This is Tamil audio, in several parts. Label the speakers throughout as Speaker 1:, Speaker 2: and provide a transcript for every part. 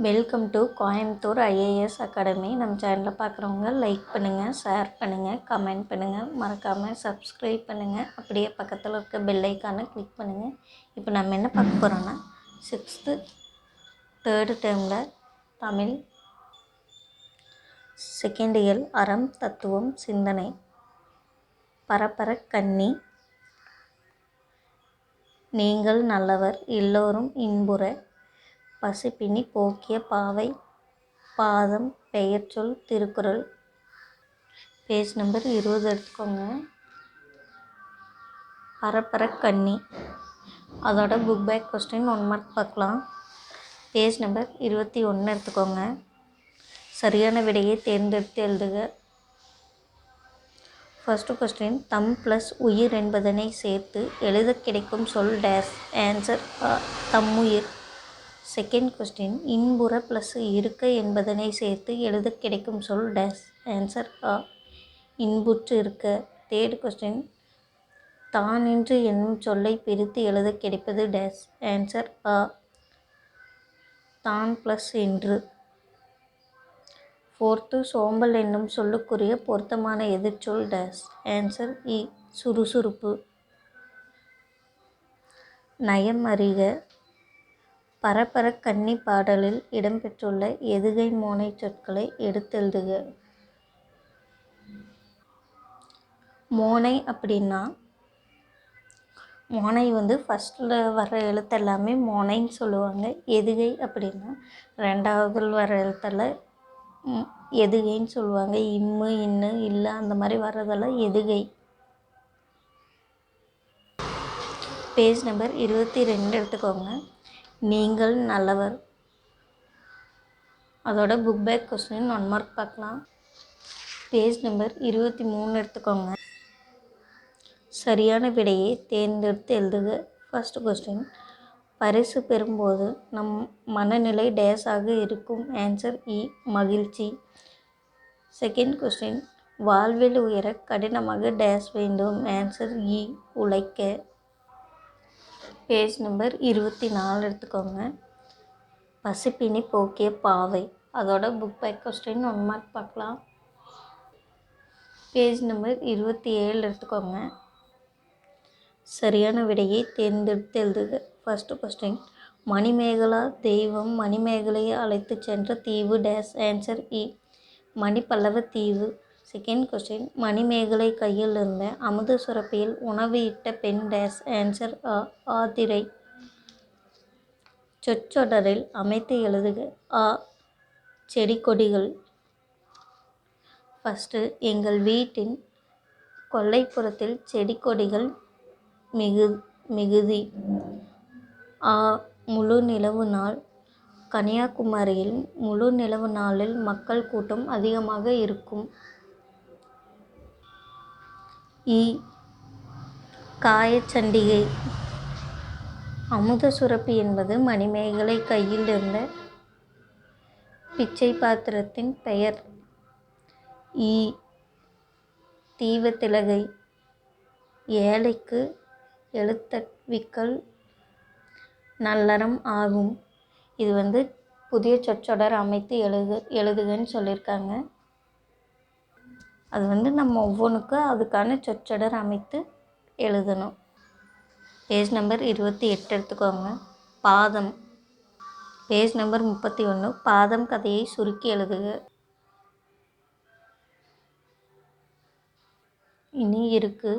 Speaker 1: Welcome to Coimbatore IAS academy நம்ம சேனலில் பார்க்குறவங்க லைக் பண்ணுங்கள் ஷேர் பண்ணுங்கள் கமெண்ட் பண்ணுங்கள் மறக்காமல் சப்ஸ்கிரைப் பண்ணுங்கள் அப்படியே பக்கத்தில் இருக்க பெல் கிளிக் பண்ணுங்கள் இப்போ நம்ம என்ன பார்க்க போகிறோன்னா சிக்ஸ்த்து தேர்டு டேர்மில் தமிழ் செகண்ட் இயல் அறம் தத்துவம் சிந்தனை பரப்பர கன்னி நீங்கள் நல்லவர் எல்லோரும் இன்புற பசுப்பினி போக்கிய பாவை பாதம் பெயர்ச்சொல் திருக்குறள். பேஜ் நம்பர் இருபது எடுத்துக்கோங்க. பரப்பர கன்னி அதோட book back question one mark பார்க்கலாம். பேஜ் நம்பர் இருபத்தி ஒன்று எடுத்துக்கோங்க. சரியான விடையை தேர்ந்தெடுத்து எழுதுக. ஃபஸ்ட்டு கொஸ்டின் தம் ப்ளஸ் உயிர் என்பதனை சேர்த்து எழுத கிடைக்கும் சொல் டேஸ் ஆன்சர் தம்முயிர் செகண்ட் கொஸ்டின் இன்புற ப்ளஸ் இருக்க என்பதனை சேர்த்து எழுத கிடைக்கும் சொல் டேஸ் ஆன்சர் ஆ இன்புற்று இருக்க. தேர்ட் கொஸ்டின் தான் என்று என்னும் சொல்லை பிரித்து எழுத கிடைப்பது டேஸ் ஆன்சர் ஆ தான் ப்ளஸ் என்று ஃபோர்த்து சோம்பல் என்னும் சொல்லுக்குரிய பொருத்தமான எதிர்ச்சொல் டேஸ் ஆன்சர் இ e. சுறுசுறுப்பு. நயம் அறிக. பரப்பர கன்னி பாடலில் இடம்பெற்றுள்ள எதுகை மோனை சொற்களை எடுத்தெழுதுக. மோனை அப்படின்னா மோனை வந்து ஃபஸ்ட்டில் வர எழுத்தெல்லாமே மோனைன்னு சொல்லுவாங்க. எதுகை அப்படின்னா ரெண்டாவதில் வர எழுத்தெல்லாம் எதுகைன்னு சொல்லுவாங்க. இம்மு இன்னு இல்லை அந்த மாதிரி வர்றதெல்லாம் எதுகை. பேஜ் நம்பர் இருபத்தி ரெண்டு எடுத்துக்கோங்க. நீங்கள் நல்லவர். அதோட book back question one mark பார்க்கலாம். பேஜ் நம்பர் இருபத்தி மூணு எடுத்துக்கோங்க. சரியான விடையை தேர்ந்தெடுத்து எழுதுக. ஃபர்ஸ்ட் கொஸ்டின் பரிசு பெறும்போது நம் மனநிலை டேஸாக இருக்கும்? ஆன்சர் இ e, மகிழ்ச்சி. செகண்ட் கொஸ்டின் வாழ்வில் உயர கடினமாக டேஸ் வேண்டும்? ஆன்சர் இ e, உழைக்க. பேஜ் நம்பர் இருபத்தி நாலு எடுத்துக்கோங்க. பசிப்பினி போக்கிய பாவை. அதோட book by question one mark பார்க்கலாம். பேஜ் நம்பர் இருபத்தி ஏழு எடுத்துக்கோங்க. சரியான விடையை தேர்ந்தெடுத்து எழுதுக. ஃபஸ்ட்டு கொஸ்டின் மணிமேகலா தெய்வம் மணிமேகலையை அழைத்து சென்ற தீவு டேஸ் ஆன்சர் இ மணிப்பல்லவ தீவு. செகண்ட் கொஸ்டின் மணிமேகலை கையில் இருந்த அமுத சுரப்பியில் உணவு இட்ட பெண் டேஸ் ஆன்சர் ஆ ஆதிரை. சொற்றொடரில் அமைத்து எழுதுக. ஆ செடி கொடிகள். ஃபஸ்ட்டு எங்கள் வீட்டின் கொல்லைப்புறத்தில் செடி கொடிகள் மிகு மிகுதி. ஆ முழு நிலவு நாள். கன்னியாகுமரியில் முழு நிலவு நாளில் மக்கள் கூட்டம் அதிகமாக இருக்கும். இ. காயச்சண்டிகை. அமுத சுரப்பி என்பது மணிமேகலை கையில் இருந்த பிச்சை பாத்திரத்தின் பெயர். இ. தீவத்திலகை. ஏழைக்கு எழுத்தவிக்கல் நல்லறம் ஆகும். இது வந்து புதிய சொற்றொடர் அமைத்து எழுது எழுதுகன்னு சொல்லியிருக்காங்க அது வந்து நம்ம ஒவ்வொன்றுக்கும் அதுக்கான சொற்றொடர் அமைத்து எழுதணும். பேஜ் நம்பர் இருபத்தி எட்டு எடுத்துக்கோங்க. பாதம். பேஜ் நம்பர் முப்பத்தி ஒன்று பாதம் கதையை சுருக்கி எழுதுக. இனி இருக்குது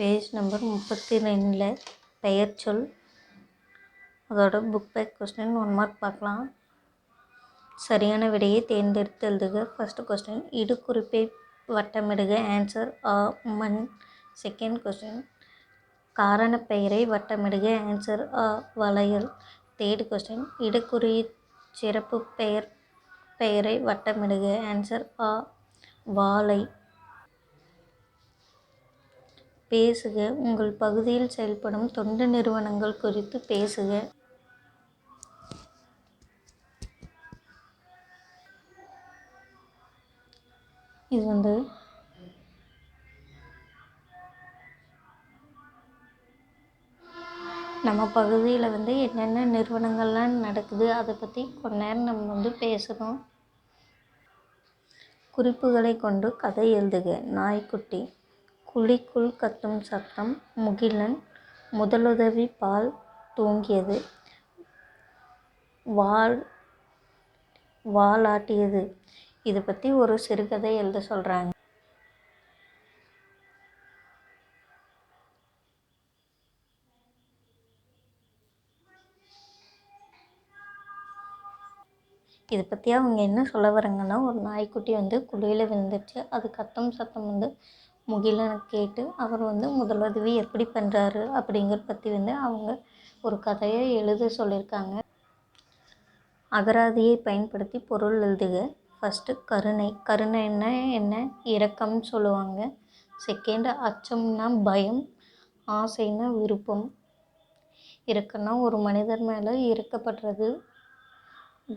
Speaker 1: பேஜ் நம்பர் முப்பத்தி ரெண்டில் பெயர் சொல். அதோட book back question one mark பார்க்கலாம். சரியான விடையை தேர்ந்தெடுத்து எழுதுக. ஃபஸ்ட்டு கொஸ்டின் இடுகுறிப்பை வட்டமிடுக. ஆன்சர் ஆ மண். செகண்ட் கொஸ்டின் காரண பெயரை வட்டமிடுக. ஆன்சர் அ வளையல். தேர்ட் கொஸ்டின் இடக்குறி சிறப்பு பெயர் பெயரை வட்டமிடுக. ஆன்சர் அ வாழை. பேசுக. உங்கள் பகுதியில் செயல்படும் தொண்டு நிறுவனங்கள் குறித்து பேசுக. இது வந்து நம்ம பகுதியில் வந்து என்னென்ன நிறுவனங்கள்லாம் நடக்குது அதை பற்றி கொஞ்ச நேரம் நம்ம வந்து பேசணும். குறிப்புகளை கொண்டு கதை எழுதுக. நாய்க்குட்டி. குழிக்குள் கத்தும் சத்தம் முகிலன் முதலுதவி பால் தூங்கியது. வால் வாலாட்டியது இதை பற்றி ஒரு சிறுகதை எழுத சொல்கிறாங்க இதை பற்றி அவங்க என்ன சொல்ல வராங்கன்னா ஒரு நாய்க்குட்டி வந்து குழியில் விழுந்துருச்சு. அது கத்தும் சத்தம் வந்து முகிலனை கேட்டு அவர் வந்து முதலுதவி எப்படி பண்ணுறாரு அப்படிங்கிறத பற்றி வந்து அவங்க ஒரு கதையை எழுத சொல்லியிருக்காங்க. அகராதியை பயன்படுத்தி பொருள் எழுதுக. ஃபஸ்ட்டு கருணை. கருணைன்னா என்ன? இரக்கம்னு சொல்லுவாங்க. செகண்டு அச்சம்னா பயம். ஆசைன்னா விருப்பம். இரக்கம்னா ஒரு மனிதர் மேலே இறக்கப்படுறது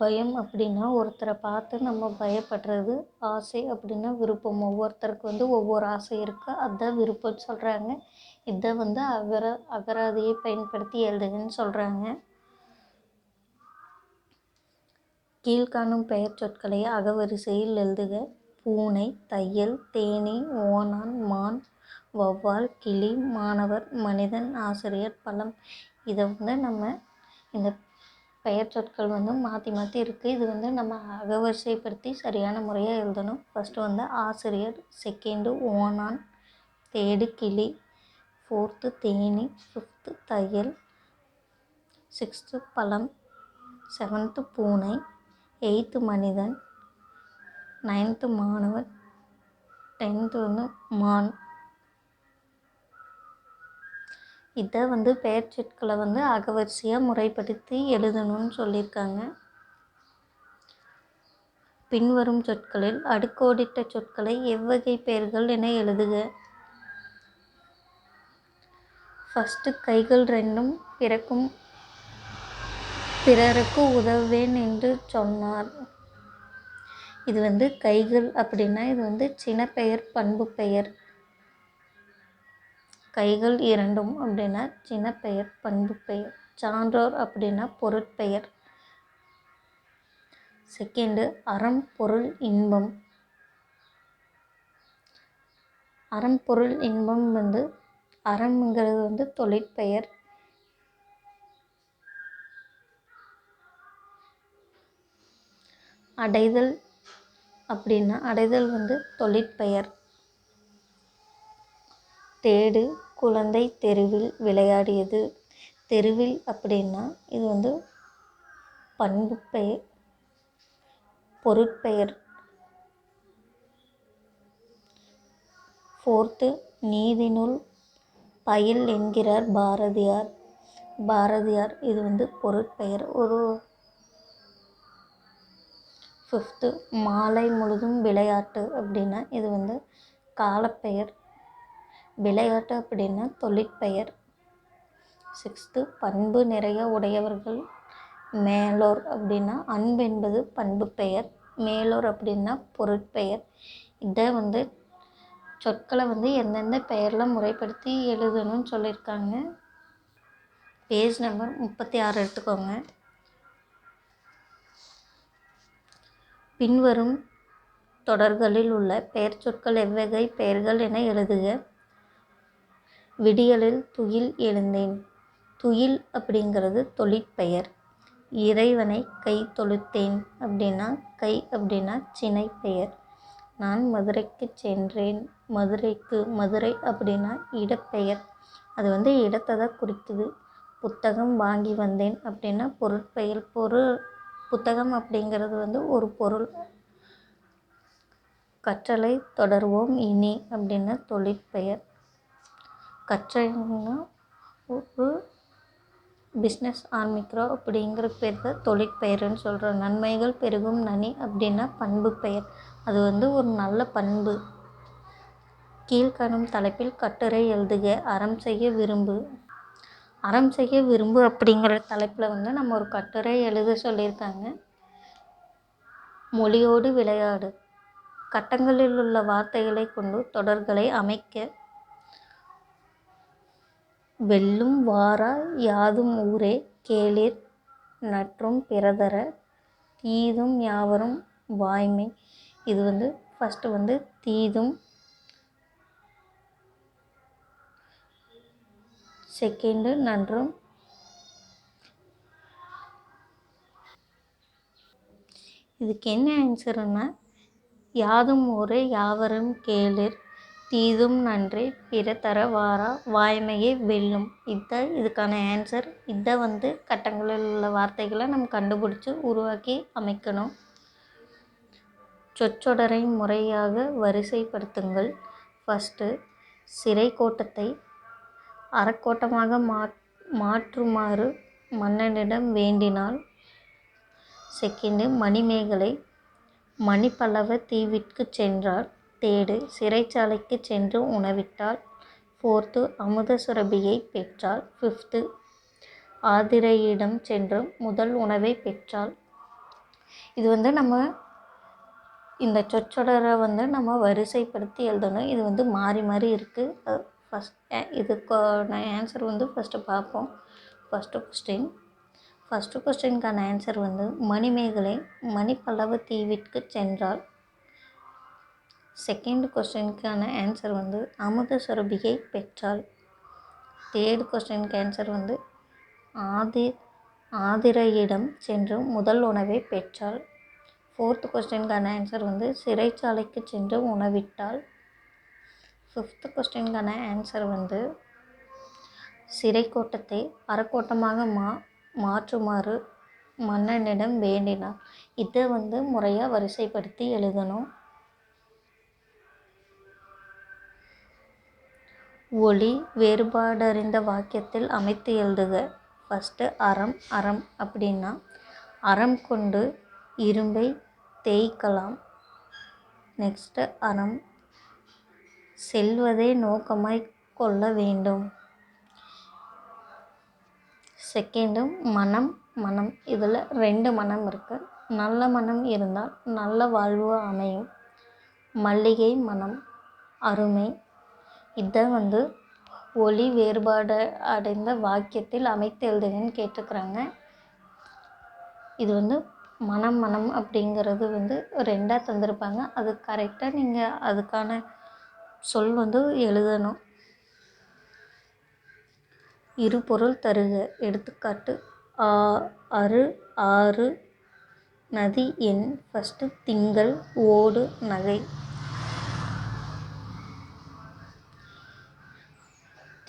Speaker 1: பயம் அப்படின்னா ஒருத்தரை பார்த்து நம்ம பயப்படுறது ஆசை அப்படின்னா விருப்பம். ஒவ்வொருத்தருக்கு வந்து ஒவ்வொரு ஆசை இருக்குது அதுதான் விருப்பம்னு சொல்கிறாங்க இதை வந்து அகர அகராதியை பயன்படுத்தி எழுதுகன்னு சொல்கிறாங்க கீழ்காணும் பெயர் சொற்களை அகவரிசையில் எழுதுக. பூனை தையல் தேனி ஓணான் மான் வௌவால் கிளி மாணவர் மனிதன் ஆசிரியர் பழம். இதை வந்து நம்ம இந்த பெயர் சொற்கள் வந்து மாற்றி மாற்றி இருக்குது இது வந்து நம்ம அகவரிசைப்படுத்தி சரியான முறையாக எழுதணும். ஃபஸ்ட்டு வந்து ஆசிரியர் செகண்டு ஓனான் தேர்டு கிளி ஃபோர்த்து தேனி ஃபிஃப்த்து தையல் சிக்ஸ்த்து பழம் செவன்த்து பூனை எயித்து மனிதன் நைன்த்து மாணவன் டென்த்து வந்து மான். இதை வந்து பெயர் சொற்களை வந்து அகவரிசையாக முறைப்படுத்தி எழுதணும்னு சொல்லியிருக்காங்க. பின்வரும் சொற்களில் அடுக்கோடிட்ட சொற்களை எவ்வகை பெயர்கள் என எழுதுக. ஃபஸ்ட்டு கைகள் ரெண்டும் பிறக்கும் பிறருக்கு உதவுவேன் என்று சொன்னார். இது வந்து கைகள் அப்படின்னா இது வந்து சினப்பெயர் பண்பு பெயர் கைகள் இரண்டும் அப்படின்னா சினப்பெயர் பண்பு பெயர் சான்றோர் அப்படின்னா பொருட்பெயர். செகண்டு அறம் பொருள் இன்பம். அறம் பொருள் இன்பம் வந்து அறம்ங்கிறது வந்து தொழிற்பெயர். அடைதல் அப்படின்னா அடைதல் வந்து தொழிற்பெயர். தேடு குழந்தை தெருவில் விளையாடியது. தெருவில் அப்படின்னா இது வந்து பண்பு பெயர் பொருட்பெயர். ஃபோர்த்து நீதிநூல் பயில் என்கிறார் பாரதியார். பாரதியார் இது வந்து பொருட்பெயர். ஒரு ஃபிஃப்த்து மாலை முழுதும் விளையாட்டு அப்படின்னா இது வந்து காலப்பெயர். விளையாட்டு அப்படின்னா தொழிற்பெயர். சிக்ஸ்த்து பண்பு நிறைய உடையவர்கள். மேலோர் அப்படின்னா அன்பு என்பது பண்பு பெயர். மேலோர் அப்படின்னா பொருட்பெயர். இதை வந்து சொற்களை வந்து எந்தெந்த பெயரில் முறைப்படுத்தி எழுதணும்னு சொல்லியிருக்காங்க. பேஜ் நம்பர் முப்பத்தி ஆறு எடுத்துக்கோங்க. பின்வரும் தொடர்களில் உள்ள பெயர் சொற்கள் எவ்வகை பெயர்கள் என எழுதுக. விடியலில் துயில் எழுந்தேன். துயில் அப்படிங்கிறது தொழிற்பெயர். இறைவனை கை தொழுத்தேன் அப்படின்னா கை அப்படின்னா சினை பெயர் நான் மதுரைக்கு சென்றேன். மதுரைக்கு மதுரை அப்படின்னா இடப்பெயர். அது வந்து இடத்தை தான் குறிக்குது. புத்தகம் வாங்கி வந்தேன் அப்படின்னா பொருட்பெயர். பொருள் புத்தகம் அப்படிங்கிறது வந்து ஒரு பொருள். கற்றலை தொடர்வோம் இனி அப்படின்னா தொழிற்பெயர். கற்றல்னா ஒரு பிஸ்னஸ் ஆரம்பிக்கிறோம் அப்படிங்கிற பேர் தான் தொழிற்பெயர்னு சொல்கிறோம் நன்மைகள் பெருகும் நனி அப்படின்னா பண்பு பெயர். அது வந்து ஒரு நல்ல பண்பு. கீழ்காணும் தலைப்பில் கட்டுரை எழுதுக அறம் செய்ய விரும்பு. அறம் செய்ய விரும்பு அப்படிங்கிற தலைப்பில் வந்து நம்ம ஒரு கட்டுரை எழுத சொல்லியிருக்காங்க. மொழியோடு விளையாடு. கட்டங்களில் உள்ள வார்த்தைகளை கொண்டு தொடர்களை அமைக்க வெல்லும் வாரா யாதும் ஊரே கேளிர் நற்றும் பிறதற தீதும் யாவரும் வாய்மை. இது வந்து ஃபஸ்ட்டு வந்து தீதும் செகண்டு நன்றும் இதுக்கு என்ன ஆன்சருன்னா யாதும் ஊரே யாவரும் கேளிர் தீதும் நன்றே பிற தர வாரா வாய்மையே வெல்லும். இதுதான் இதுக்கான ஆன்சர் இதை வந்து கட்டங்களில் உள்ள வார்த்தைகளை நம்ம கண்டுபிடிச்சி உருவாக்கி அமைக்கணும். சொற்றொடரை முறையாக வரிசைப்படுத்துங்கள். ஃபஸ்ட்டு சிறை கோட்டத்தை அறக்கோட்டமாக மா மாற்றுமாறு மன்னனிடம் வேண்டினாள் செகண்டு மணிமேகலை மணிப்பல்லவ தீவிற்கு சென்றார். தேடு சிறைச்சாலைக்கு சென்று உணவிட்டாள். ஃபோர்த்து அமுத பெற்றால் பெற்றாள். ஃபிஃப்த்து ஆதிரையிடம் சென்று முதல் உணவை பெற்றாள். இது வந்து நம்ம இந்த சொற்றொடரை வந்து நம்ம வரிசைப்படுத்தி எழுதணும். இது வந்து மாறி மாறி இருக்குது ஃபஸ்ட் இதுக்கான ஆன்சர் வந்து ஃபஸ்ட்டு பார்ப்போம். ஃபஸ்ட்டு கொஸ்டின் ஃபஸ்ட்டு கொஸ்டினுக்கான ஆன்சர் வந்து மணிமேகலை மணிப்பல்லவ தீவிற்கு சென்றால் செகண்ட் கொஸ்டினுக்கான ஆன்சர் வந்து அமுத சுரபியை பெற்றாள். தேர்ட் கொஸ்டினுக்கு ஆன்சர் வந்து ஆதி ஆதிரையிடம் சென்று முதல் உணவை பெற்றாள். ஃபோர்த் கொஸ்டினுக்கான ஆன்சர் வந்து சிறைச்சாலைக்கு சென்று உணவிட்டாள். ஃபிஃப்த் கொஸ்டினுக்கான ஆன்சர் வந்து சிறைக்கோட்டத்தை அறக்கோட்டமாக மா மாற்றுமாறு மன்னனிடம் வேண்டினார். இதை வந்து முறையாக வரிசைப்படுத்தி எழுதணும். ஒளி வேறுபாடறிந்த வாக்கியத்தில் அமைத்து எழுதுக. ஃபஸ்ட்டு அறம் அறம் அப்படின்னா அறம் கொண்டு இரும்பை தேய்க்கலாம். நெக்ஸ்ட்டு அறம் செல்வதை நோக்கமாய் கொள்ள வேண்டும். செகண்டு மனம் மனம் இதில் ரெண்டு மனம் இருக்குது நல்ல மனம் இருந்தால் நல்ல வாழ்வு அமையும். மல்லிகை மனம் அருமை இதை வந்து ஒளி வேறுபாடு அடைந்த வாக்கியத்தில் அமைத்து எழுதுங்கன்னு கேட்டுக்கிறாங்க. இது வந்து மனம் மனம் அப்படிங்கிறது வந்து ரெண்டாக தந்திருப்பாங்க. அது கரெக்டாக நீங்கள் அதுக்கான சொல் வந்து எழுதணும். இரு பொருள் தருக. எடுத்துக்காட்டு ஆ அரு ஆறு நதி எண். ஃபஸ்ட்டு திங்கள் ஓடு நகை.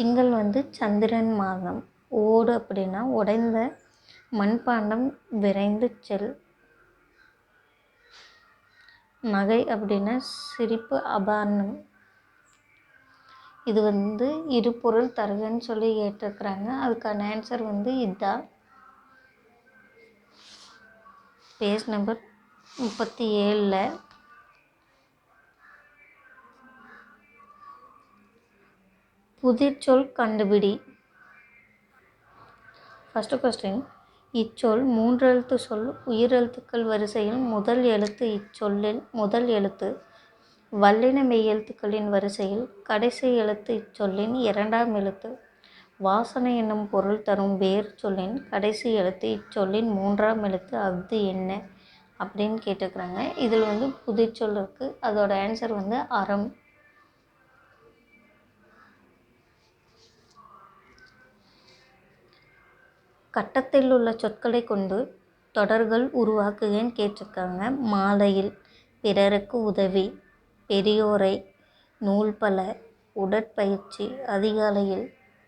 Speaker 1: திங்கள் வந்து சந்திரன் மாதம். ஓடு அப்படின்னா உடைந்த மண்பாண்டம் விரைந்து செல். நகை அப்படின்னா சிரிப்பு அபாரணம். இது வந்து இரு பொருள் தருகன்னு சொல்லி கேட்டிருக்கிறாங்க. அதுக்கான ஆன்சர் வந்து இதுதான் பேஜ் நம்பர் முப்பத்தி ஏழில் புதிர்ச்சொல் கண்டுபிடி. ஃபஸ்ட்டு கொஸ்டின் இச்சொல் மூன்றெழுத்து சொல் உயிரெழுத்துக்கள் வரிசையில் முதல் எழுத்து இச்சொல்லில் முதல் எழுத்து. வல்லின மெய்யெழுத்துக்களின் வரிசையில் கடைசி எழுத்து இச்சொல்லின் இரண்டாம் எழுத்து. வாசனை என்னும் பொருள் தரும் வேர் சொல்லின் கடைசி எழுத்து இச்சொல்லின் மூன்றாம் எழுத்து. அது என்ன? அப்படின்னு கேட்டுக்கிறாங்க. இதில் வந்து புதிர்ச்சொல் இருக்குது அதோட ஆன்சர் வந்து அறம். கட்டத்தில் உள்ள சொற்களை கொண்டு தொடர்கள் உருவாக்குகன்னு கேட்டிருக்காங்க. மாலையில் பிறருக்கு உதவி பெரியோரை நூல் பல உடற்பயிற்சி அதிகாலையில்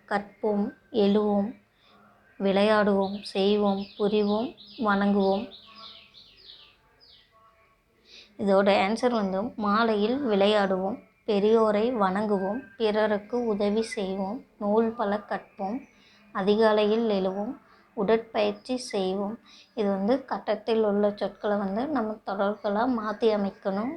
Speaker 1: கற்போம் எழுவோம் விளையாடுவோம் செய்வோம் புரிவோம் வணங்குவோம். இதோட ஆன்சர் வந்து மாலையில் விளையாடுவோம் பெரியோரை வணங்குவோம் பிறருக்கு உதவி செய்வோம் நூல் பல கற்போம் அதிகாலையில் எழுவோம் உடற்பயிற்சி செய்வோம். இது வந்து கட்டத்தில் உள்ள சொற்களை வந்து நம்ம தொடர்களாக மாற்றி அமைக்கணும்.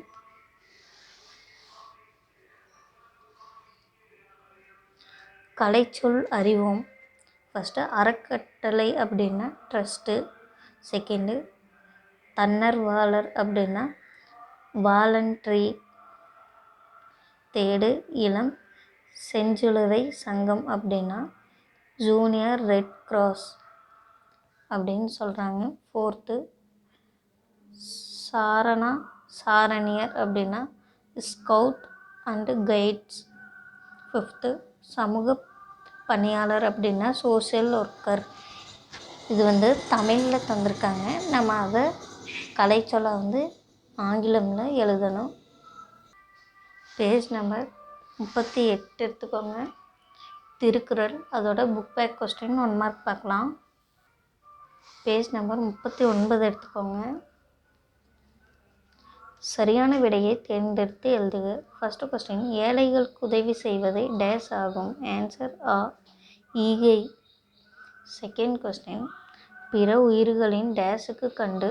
Speaker 1: கலைச்சொல் அறிவோம். ஃபஸ்ட்டு அறக்கட்டளை அப்படின்னா ட்ரஸ்ட்டு செகண்டு தன்னர்வாளர் அப்படின்னா வாலண்ட்ரி தேடு இளம் செஞ்சிலுவை சங்கம் அப்படின்னா ஜூனியர் ரெட் கிராஸ் அப்படின்னு சொல்கிறாங்க ஃபோர்த்து சாரணா சாரணியர் அப்படின்னா ஸ்கவுட் அண்டு கைட்ஸ் ஃபிஃப்த்து சமூக பணியாளர் அப்படின்னா சோஷியல் ஒர்க்கர் இது வந்து தமிழில் தந்திருக்காங்க. நம்ம அதை கலைச்சொலை வந்து ஆங்கிலமில் எழுதணும். பேஜ் நம்பர் முப்பத்தி எட்டு எடுத்துக்கோங்க. திருக்குறள் அதோட book back question one mark பார்க்கலாம். பேஜ் நம்பர் முப்பத்தி ஒன்பது எடுத்துக்கோங்க. சரியான விடையை தேர்ந்தெடுத்து எழுதுக. ஃபஸ்ட்டு கொஸ்டின் ஏழைகளுக்கு உதவி செய்வதை டேஸ் ஆகும். ஆன்சர் ஆ ஈகை. செகண்ட் கொஸ்டின் பிற உயிர்களின் டேஸுக்கு கண்டு.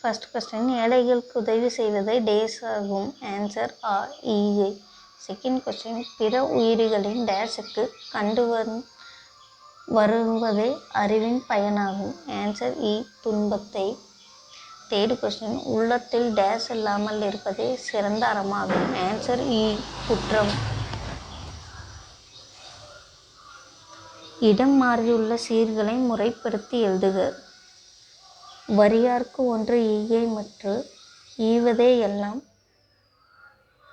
Speaker 1: ஃபஸ்ட் கொஸ்டின் ஏழைகளுக்கு உதவி செய்வதை டேஸ் ஆகும். ஆன்சர் ஆ ஈகை. செகண்ட் கொஸ்டின் பிற உயிரிகளின் டேஸுக்கு கண்டு வரும் வருவதே அறிவின் பயனாகும். ஆன்சர் இ e, துன்பத்தை. தேர்ட் கொஸ்டின் உள்ளத்தில் டேஸ் இல்லாமல் இருப்பதே சிறந்த அறமாகும். ஆன்சர் இ e, குற்றம். இடம் மாறியுள்ள சீர்களை முறைப்படுத்தி எழுதுக. வரியார்க்கு ஒன்று ஈகை மற்றும் ஈவதே எல்லாம்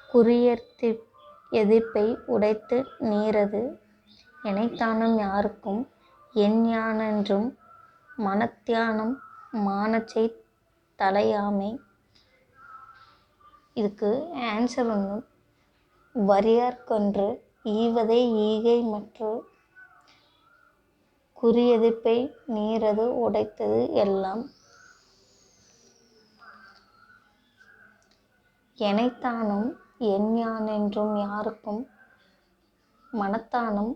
Speaker 1: குறியர்த்தி எதிர்ப்பை உடைத்து நீரது. எனைத்தானும் யாருக்கும் என் ஞானென்றும் மனத்தியானம் மானச்சை தலையாமை. இதுக்கு ஆன்சர் ஒன்று வரியார்க்கொன்று ஈவதே ஈகை மற்று குறியெதிர்ப்பை நீரது உடைத்தது எல்லாம். எனைத்தானும் என் யானென்றும் யாருக்கும் மனத்தானும்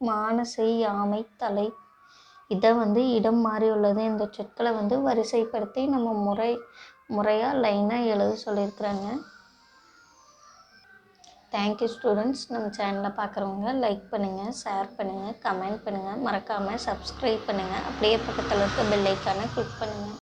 Speaker 1: மானசை யாமை தலை. இதை வந்து இடம் மாறி உள்ளது இந்த சொற்களை வந்து வரிசைப்படுத்தி நம்ம முறை முறையாக லைனாக எழுத சொல்லியிருக்கிறாங்க. தேங்க்யூ ஸ்டூடெண்ட்ஸ் நம்ம சேனலை பார்க்குறவங்க லைக் பண்ணுங்கள் ஷேர் பண்ணுங்கள் கமெண்ட் பண்ணுங்கள் மறக்காமல் சப்ஸ்கிரைப் பண்ணுங்கள் அப்படியே பக்கத்தில் இருக்க பெல் ஐக்கானை கிளிக் பண்ணுங்கள்